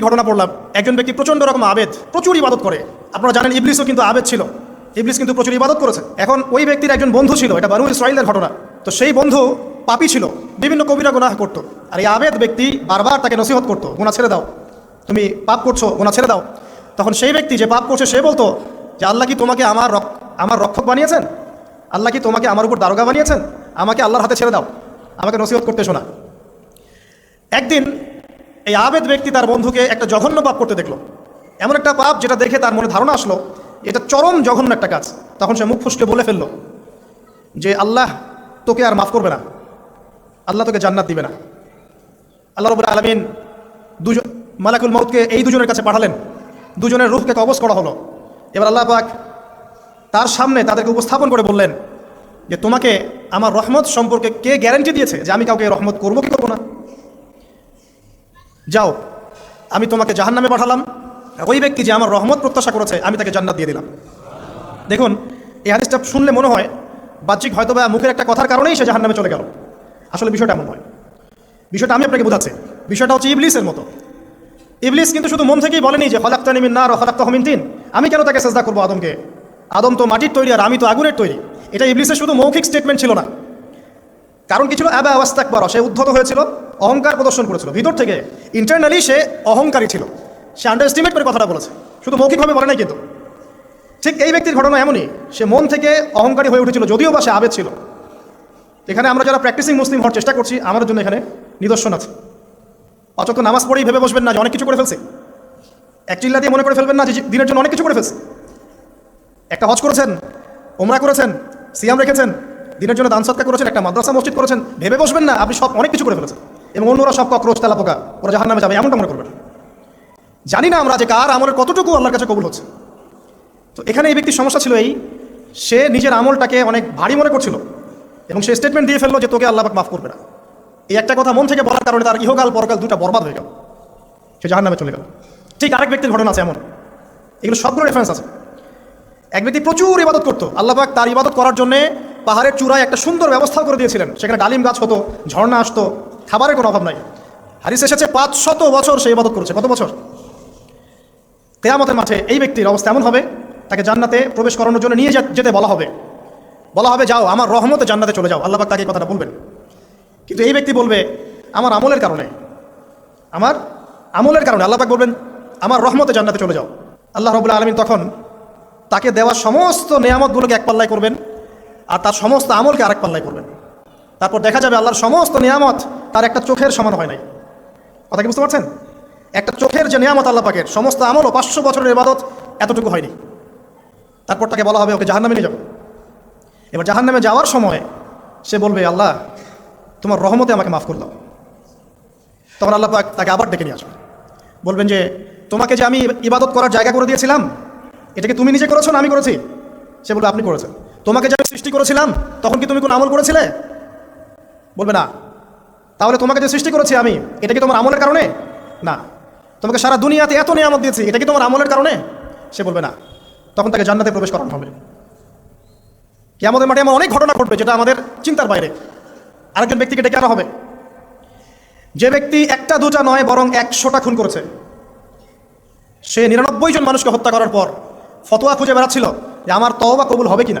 ব্যক্তির ঘটনা পড়লাম। একজন ব্যক্তি প্রচণ্ড রকম আবেদ, প্রচুর ইবাদত করে। আপনারা জানেন ইবলিসও কিন্তু আবেদ ছিল। ইবলিস কিন্তু প্রচুর ইবাদত করেছে। এখন ওই ব্যক্তির একজন বন্ধু ছিল, এটা বানু ইসরায়েলের ঘটনা। তো সেই বন্ধু পাপি ছিল, বিভিন্ন কবিরা গুনাহ করতো। আর এই আবেদ ব্যক্তি বারবার তাকে নসিহত করতো গুণা ছেড়ে দাও। তুমি পাপ করছ গুণা ছেড়ে দাও। তখন সেই ব্যক্তি যে পাপ করছে, সে বলতো যে, আল্লাহ কি তোমাকে আমার আমার রক্ষক বানিয়েছেন? আল্লাহ কি তোমাকে আমার উপর দারোগা বানিয়েছেন? আমাকে আল্লাহর হাতে ছেড়ে দাও। আমাকে নসিহত করতে শোনা। একদিন এই আবেদ ব্যক্তি তার বন্ধুকে একটা জঘন্য পাপ করতে দেখল। এমন একটা পাপ যেটা দেখে তার মনে ধারণা আসলো, এটা চরম জঘন্য একটা কাজ। তখন সে মুখ ফুসকে বলে ফেলল যে, আল্লাহ তোকে আর মাফ করবে না। আল্লাহ তোকে জান্নাত দিবে না। আল্লাহ রবুল আলমিন দুজন, মালাকুল মৌতকে এই দুজনের কাছে পাঠালেন। দুজনের রূপকে কবজ করা হলো। এবার আল্লাহ পাক তার সামনে তাদেরকে উপস্থাপন করে বললেন যে, তোমাকে আমার রহমত সম্পর্কে কে গ্যারান্টি দিয়েছে যে, আমি কাউকে রহমত করব কি করব না? যাও, আমি তোমাকে জাহান নামে পাঠালাম। ওই ব্যক্তি যে আমার রহমত প্রত্যাশা করেছে, আমি তাকে জান্নাত দিয়ে দিলাম। দেখুন, এই হাদিসটা শুনলে মনে হয়, বাহ্যিক হয়তো বা মুখের একটা কথার কারণেই সে জাহান নামে চলে গেল। আসলে বিষয়টা এমন নয় বিষয়টা আমি আপনাকে বোঝাচ্ছি। বিষয়টা হচ্ছে ইবলিসের মতো। ইবলিস কিন্তু শুধু মন থেকেই বলেনি যে হলাক্তা নিমিন না হলাক্তা হমিন তিন। আমি কেন তাকে চেষ্টা করব আদমকে? আদম তো মাটির তৈরি আর আমি তো আগুনের তৈরি। এটা ইবলিসের শুধু মৌখিক স্টেটমেন্ট ছিল না। কারণ কি ছিল? অ্যাবা অবস্থাক বড় সে উদ্ধত হয়েছিল, অহংকার প্রদর্শন করেছিল। ভিতর থেকে ইন্টারনালি সে অহংকারী ছিল। সে আন্ডার এস্টিমেট করে কথাটা বলেছে। শুধু মৌখিকভাবে বলে নাই কিন্তু। ঠিক এই ব্যক্তির ঘটনা এমনই, সে মন থেকে অহংকারী হয়ে উঠেছিল, যদিও বা সে আবেদ ছিল। এখানে আমরা যারা প্র্যাকটিসিং মুসলিম হওয়ার চেষ্টা করছি, আমাদের জন্য এখানে নিদর্শন আছে। অচক্ষ নামাজ পড়েই ভেবে বসবেন না যে অনেক কিছু করে ফেলছে। এক চিল্লা দিয়ে মনে করে ফেলবেন না যে দিনের জন্য অনেক কিছু করে ফেলছে। একটা হজ করেছেন ওমরা করেছেন, সিয়াম রেখেছেন দিনের জন্য দান সৎকার করেছেন, একটা মাদ্রাসা, মসজিদ করেছেন, ভেবে বসবেন না, আপনি সব অনেক কিছু করে ফেলেছেন। এবং অন্যরা সব কক্রোচ তেলা পোকা ওরা জাহার নামে যাবে, এমনটা মনে করবেন জানি না আমরা যে কার আমলের কতটুকু আল্লাহর কাছে কবুল হচ্ছে। তো এখানে এই ব্যক্তির সমস্যা ছিল এই, সে নিজের আমলটাকে অনেক ভারী মনে করছিল এবং সে স্টেটমেন্ট দিয়ে ফেলল যে তোকে আল্লাহ মাফ করবে না। এই একটা কথা মন থেকে বলার কারণে তার ইহকাল, পরকাল দুটা বরবাদ হয়ে গেল। সে জাহার নামে চলে গেল। ঠিক আরেক ব্যক্তির ঘটনা আছে এমন। এগুলো সবগুলো রেফারেন্স আছে। এক ব্যক্তি প্রচুর ইবাদত করতো। আল্লাহ পাক তার ইবাদত করার জন্য পাহাড়ের চূড়ায় একটা সুন্দর ব্যবস্থা করে দিয়েছিলেন। সেখানে ডালিম গাছ হতো, ঝর্ণা আসতো, খাবারের কোনো অভাব নাই। হারিস এসেছে পাঁচ শত বছর সে ইবাদত করেছে। কত বছর? কেয়ামতের মাঠে এই ব্যক্তির অবস্থা এমন হবে, তাকে জান্নাতে প্রবেশ করানোর জন্য নিয়ে যেতে বলা হবে। বলা হবে, যাও, আমার রহমতে জান্নাতে চলে যাও। আল্লাহ তাকে কথাটা বলবেন। কিন্তু এই ব্যক্তি বলবে, আমার আমলের কারণে। আমার আমলের কারণে। আল্লাহ বলবেন, আমার রহমতে জান্নাতে চলে যাও। আল্লাহ রবুল্লা আলমিন তখন তাকে দেওয়া সমস্ত নেয়ামতগুলোকে এক পাল্লায় করবেন। আর তার সমস্ত আমলকে আরেক পাল্লায় করবেন। তারপর দেখা যাবে আল্লাহর সমস্ত নিয়ামত তার একটা চোখের সমান হয় নাই। কথা কি বুঝতে পারছেন? একটা চোখের যে নিয়ামত আল্লাহ পাকের, সমস্ত আমল ও পাঁচশো বছরের ইবাদত এতটুকু হয়নি। তারপর তাকে বলা হবে, ওকে জাহান্নামে নিয়ে যাও। এবার জাহান্নামে যাওয়ার সময় সে বলবে, আল্লাহ, তোমার রহমতে আমাকে মাফ করে দাও। তখন আল্লাহ পাক তাকে আবার ডেকে নিয়ে আসবে। বলবেন যে, তোমাকে যে আমি ইবাদত করার জায়গা করে দিয়েছিলাম এটাকে তুমি নিজে করেছ না আমি করেছি? সে বলবে, আপনি করেছেন। তোমাকে যে সৃষ্টি করেছিলাম, তখন কি তুমি কোনো আমল করেছিলে? বলবে না। তাহলে তোমাকে যে সৃষ্টি করেছি আমি, এটা কি তোমার আমলের কারণে? না। তোমাকে সারা দুনিয়াতে এত নিয়ামত দিয়েছি, এটা কি তোমার আমলের কারণে? সে বলবে না। তখন তাকে জান্নাতে প্রবেশ করানো হবে। কি আমাদের মাঠে এমন অনেক ঘটনা ঘটবে, যেটা আমাদের চিন্তার বাইরে। আরেকজন ব্যক্তিকে ডেকে আনা হবে। যে ব্যক্তি একটা, দুটা, নয়, বরং একশোটা খুন করেছে। সে নিরানব্বই জন মানুষকে হত্যা করার পর ফতোয়া খুঁজে বেড়াচ্ছিল যে আমার তওবা কবুল হবে কিনা।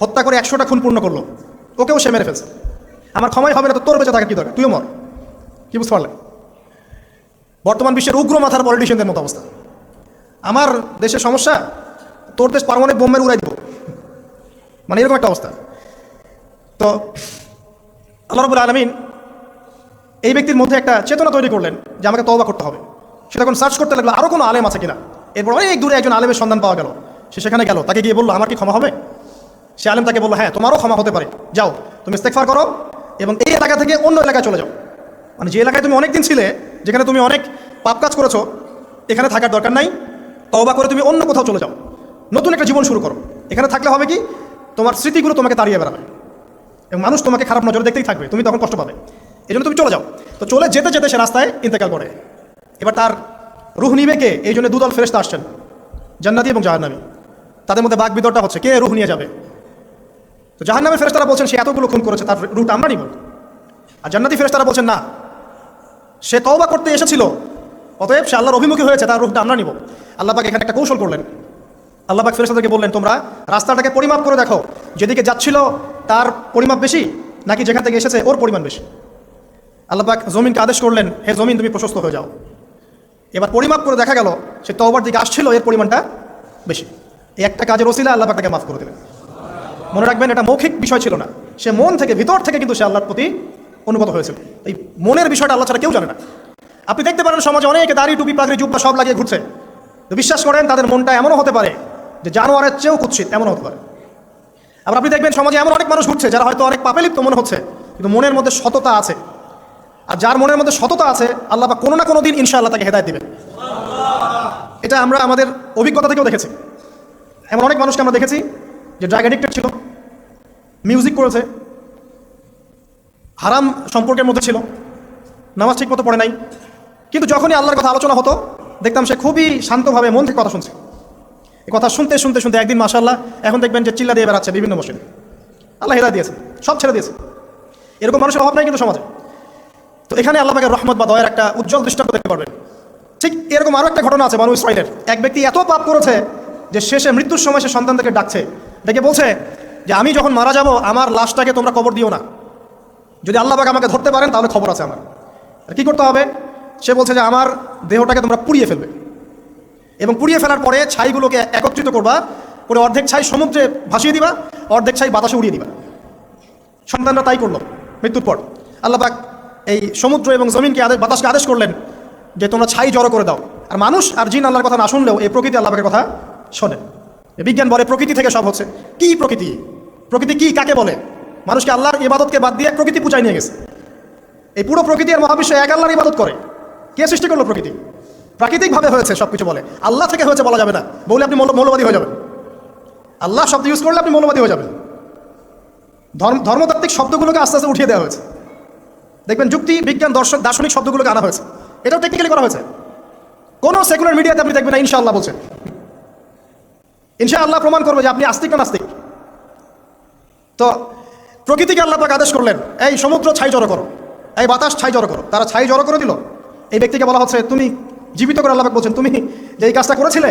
হত্যা করে একশোটা খুন পূর্ণ করল। ওকেও সে মেরে ফেলছে। আমার ক্ষমাই হবে না তো তোর বেঁচে থাকা কি দরকার? তুইও মর। কি বুঝতে পারলেন বর্তমান বিশ্বের উগ্র মাথার পলিটিশিয়ানদের মতো অবস্থা। আমার দেশের সমস্যা, তোর দেশ পারমাণবিক বোমের উড়াই দিব। মানে এরকম একটা অবস্থা। তো আল্লাহ রবুল আলমিন এই ব্যক্তির মধ্যে একটা চেতনা তৈরি করলেন যে আমাকে তওবা করতে হবে। সে তখন সার্চ করতে লাগল আরও কোনো আলেম আছে কিনা? এরপর অনেক দূরে একজন আলেমের সন্ধান পাওয়া গেল। সে সেখানে গেল, তাকে গিয়ে বলল, আমার কি ক্ষমা হবে? সে আলেম তাকে বলল হ্যাঁ তোমারও ক্ষমা হতে পারে। যাও, তুমি ইস্তেকফার করো এবং এই এলাকা থেকে অন্য এলাকায় চলে যাও। মানে যে এলাকায় তুমি অনেক দিন ছিলে, যেখানে তুমি অনেক পাপ কাজ করেছ, এখানে থাকার দরকার নাই। তওবা করে তুমি অন্য কোথাও চলে যাও। নতুন একটা জীবন শুরু করো। এখানে থাকলে হবে কি? তোমার স্মৃতিগুলো তোমাকে তাড়িয়ে বেড়াবে। এবং মানুষ তোমাকে খারাপ নজরে দেখতেই থাকবে। তুমি তখন কষ্ট পাবে। এই জন্য তুমি চলে যাও। তো চলে যেতে যেতে সে রাস্তায় ইন্তেকাল করে। এবার তার রুহ নিবে কে? এই জন্য দুদল ফেরেস্তা আসছেন। জান্নাতি এবং জাহান্নামী। তাদের মধ্যে বাঘ বিতরটা হচ্ছে। কে রুহ নিয়ে যাবে? তো জাহান্নামের ফেরেস্তারা বলছেন, সে এতগুলো খুন করেছে, তার রুহটা আমরা নিব আর জান্নাতি ফেরেস্তারা বলছেন, না, সে তওবা করতে এসেছিল, অতএব সে আল্লাহর অভিমুখী হয়েছে, তার রূপটা আমরা নিব। আল্লাহ পাক এখানে একটা কৌশল করলেন। আল্লাহ পাক ফেরেস্তাদেরকে বললেন, তোমরা রাস্তাটাকে পরিমাপ করে দেখো, যেদিকে যাচ্ছিল তার পরিমাপ বেশি, নাকি যেখান থেকে এসেছে ওর পরিমাণ বেশি? আল্লাহ পাক জমিনকে আদেশ করলেন, হে জমিন, তুমি প্রশস্ত হয়ে যাও। এবার পরিমাপ করে দেখা গেল, সে তওবার দিকে আসছিল, এর পরিমাণটা বেশি। এই একটা কাজের ওসিলা আল্লাহ পাক তাকে মাফ করে দিলেন। মনে রাখবেন, এটা মৌখিক বিষয় ছিল না। সে মন থেকে ভিতর থেকে কিন্তু সে আল্লাহর প্রতি অনুগত হয়েছিল। এই মনের বিষয়টা আল্লাহ ছাড়া কেউ জানে না। আপনি দেখতে পারেন, সমাজে অনেকে দাড়ি, টুপি, পাগড়ি, জুব্বা সব লাগিয়ে ঘুরছে। তো বিশ্বাস করেন, তাদের মনটা এমনও হতে পারে যে জানোয়ারের চেয়েও কুৎসিত, এমনও হতে পারে। আবার আপনি দেখবেন, সমাজে এমন অনেক মানুষ ঘুরছে, যারা হয়তো অনেক পাপে লিপ্ত মনে হচ্ছে, কিন্তু মনের মধ্যে সততা আছে। আর যার মনের মধ্যে সততা আছে, আল্লাহ বা কোনো না কোনো দিন ইনশাআল্লাহ তাকে হেদায়ত দিবেন। এটা আমরা আমাদের অভিজ্ঞতা থেকেও দেখেছি। এমন অনেক মানুষকে আমরা দেখেছি যে ড্রাগ অ্যাডিক্টেড ছিল মিউজিক করেছে, হারাম সম্পর্কের মধ্যে ছিল, নামাজ ঠিক মতো পড়ে নাই, কিন্তু যখনই আল্লাহর কথা আলোচনা হতো, দেখতাম সে খুবই শান্তভাবে মন থেকে কথা শুনছে। এই কথা শুনতে শুনতে শুনতে একদিন মাসাল্লাহ এখন দেখবেন যে চিল্লা দিয়ে বেড়াচ্ছে বিভিন্ন মসজিদে। আল্লাহ হেদা দিয়েছে, সব ছেড়ে দিয়েছে। এরকম মানুষের অভাব নাই কিন্তু সমাজে। তো এখানে আল্লাহ পাকের রহমত বা দয়ের একটা উজ্জ্বল দৃষ্টান্ত দেখতে পারবেন। ঠিক এরকম আরও একটা ঘটনা আছে মানুষ ইসরায়েলের এক ব্যক্তি এত পাপ করেছে যে শেষে মৃত্যুর সময় সে সন্তানদেরকে ডাকছে ডেকে বলছে যে আমি যখন মারা যাব, আমার লাশটাকে তোমরা কবর দিও না। যদি আল্লাহ পাক আমাকে ধরতে পারেন, তাহলে খবর আছে আমার। কি করতে হবে? সে বলছে যে আমার দেহটাকে তোমরা পুড়িয়ে ফেলবে। এবং পুড়িয়ে ফেলার পরে ছাইগুলোকে একত্রিত করবা, করে অর্ধেক ছাই সমুদ্রে ভাসিয়ে দিবা, অর্ধেক ছাই বাতাসে উড়িয়ে দিবা। সন্তানরা তাই করল, মৃত্যুর পর। আল্লাহ পাক এই সমুদ্র এবং জমিনকে আদেশ বাতাসকে আদেশ করলেন যে তোমরা ছাই জড়ো করে দাও। আর মানুষ আর জিন আল্লাহর কথা না শুনলেও এই প্রকৃতি আল্লাহ পাকের কথা শোনে। বিজ্ঞান বলে প্রকৃতি থেকে সব হচ্ছে। কি প্রকৃতি? প্রকৃতি কি, কাকে বলে? মানুষকে আল্লাহর ইবাদতকে বাদ দিয়ে প্রকৃতি পূজায় নিয়ে গেছে। এই পুরো প্রকৃতি আর মহাবিশ্ব এক আল্লাহর ইবাদত করে। কে সৃষ্টি করল প্রকৃতি? প্রাকৃতিকভাবে হয়েছে সব কিছু বলে। আল্লাহ থেকে হয়েছে বলা যাবে না। বলে আপনি মৌলবাদী হয়ে যাবেন। আল্লাহ শব্দ ইউজ করলে আপনি মৌলবাদী হয়ে যাবেন। ধর্ম ধর্মতাত্ত্বিক শব্দগুলোকে আস্তে আস্তে উঠিয়ে দেওয়া হয়েছে। দেখবেন যুক্তি, বিজ্ঞান, দর্শন, দার্শনিক শব্দগুলোকে আনা হয়েছে। এটাও টেকনিক্যালি করা হয়েছে। কোনো সেকুলার মিডিয়াতে আপনি দেখবেন না, ইনশাআল্লাহ বলছে। ইনশাআল্লাহ প্রমাণ করবে যে আপনি আস্তিক না নাস্তিক। তো প্রকৃতিকে আল্লাহ পাক আদেশ করলেন, এই সমুদ্র ছাই জড়ো করো, এই বাতাস ছাই জড়ো করো। তারা ছাই জড়ো করে দিল। এই ব্যক্তিকে বলা হচ্ছে, তুমি জীবিত করে আল্লাহ বলছেন, তুমি যে এই কাজটা করেছিলে,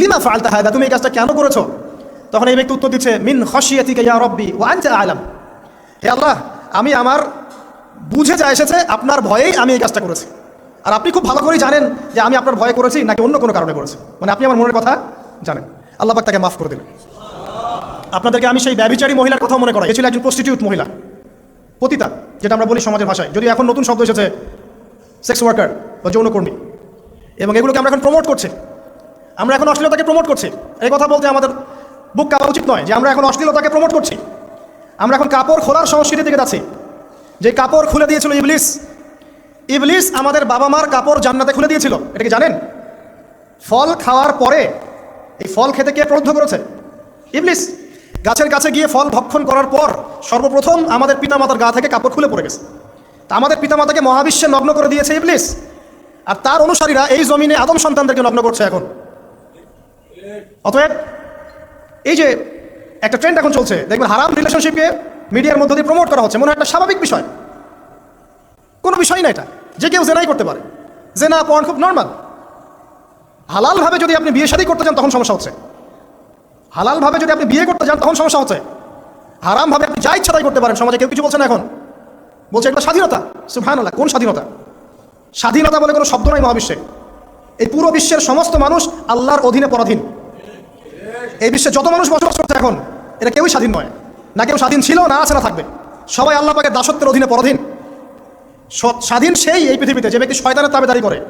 লিমা ফালতা হায়দা তুমি এই কাজটা কেন করেছ? তখন এই ব্যক্তি উত্তর দিচ্ছে, মিন খসিয়াতিকে ইয়া রব্বি ও আনতে আলাম। হে আল্লাহ, আমি আমার বুঝে যা এসেছে, আপনার ভয়েই আমি এই কাজটা করেছি। আর আপনি খুব ভালো করেই জানেন যে আমি আপনার ভয়ে করেছি নাকি অন্য কোনো কারণে করেছি। মানে আপনি আমার মনের কথা জানেন। আল্লাহ তাকে মাফ করে দিলেন আপনাদেরকে আমি সেই ব্যবিচারী মহিলার কথা মনে করাই। ছিল একজন প্রস্টিটিউট মহিলা, পতিতা, যেটা আমরা বলি সমাজের ভাষায়। যদি এখন নতুন শব্দ এসেছে সেক্স ওয়ার্কার বা যৌনকর্মী এবং এগুলোকে আমরা এখন প্রমোট করছি। আমরা এখন অশ্লীলতাকে প্রমোট করছি। এই কথা বলতে আমাদের বুক কাঁপা উচিত নয় যে আমরা এখন অশ্লীলতাকে প্রমোট করছি। আমরা এখন কাপড় খোলার সংস্কৃতি দিকে যাচ্ছি। যে কাপড় খুলে দিয়েছিল ইবলিস। ইবলিস আমাদের বাবা মার কাপড় জান্নাতে খুলে দিয়েছিল। এটা কি জানেন? ফল খাওয়ার পরে এই ফল খেতে কে প্রলুব্ধ করেছে? ইবলিস, গাছের কাছে গিয়ে ফল ভক্ষণ করার পর সর্বপ্রথম আমাদের পিতামাতার গা থেকে কাপড় খুলে পড়ে গেছে। তা আমাদের পিতামাতাকে মহাবিশ্বে নগ্ন করে দিয়েছে ইবলিস। আর তার অনুসারীরা এই জমিনে আদম সন্তানদেরকে নগ্ন করছে এখন। অতএব, এই যে একটা ট্রেন্ড এখন চলছে, দেখবেন হারাম রিলেশনশিপকে মিডিয়ার মধ্য দিয়ে প্রমোট করা হচ্ছে, মনে হয় একটা স্বাভাবিক বিষয়। কোনো বিষয় না এটা। যে কেউ জেনাই করতে পারে। জেনা পড়ান খুব নর্মাল হালালভাবে যদি আপনি বিয়ে শাদী করতে চান, তখন সমস্যা হচ্ছে। হালালভাবে যদি আপনি বিয়ে করতে চান, তখন সমস্যা হচ্ছে। হারামভাবে আপনি যা ইচ্ছা তাই করতে পারেন, সমাজে কেউ কিছু বলছে না এখন। বলছে এটা স্বাধীনতা। সুফহানাল্লাহ কোন স্বাধীনতা? স্বাধীনতা বলে কোনো শব্দ নাই মহাবিশ্বে। এই পুরো বিশ্বের সমস্ত মানুষ আল্লাহর অধীনে পরাধীন। এই বিশ্বে যত মানুষ বসবাস করছে এখন এটা কেউই স্বাধীন নয়। না কেউ স্বাধীন ছিল, না আছে, না থাকবে। সবাই আল্লাহ পাকের দাসত্বের অধীনে পরাধীন। স্বাধীন সেই এই পৃথিবীতে যে ব্যক্তি শয়তানের তাবেদারি করে।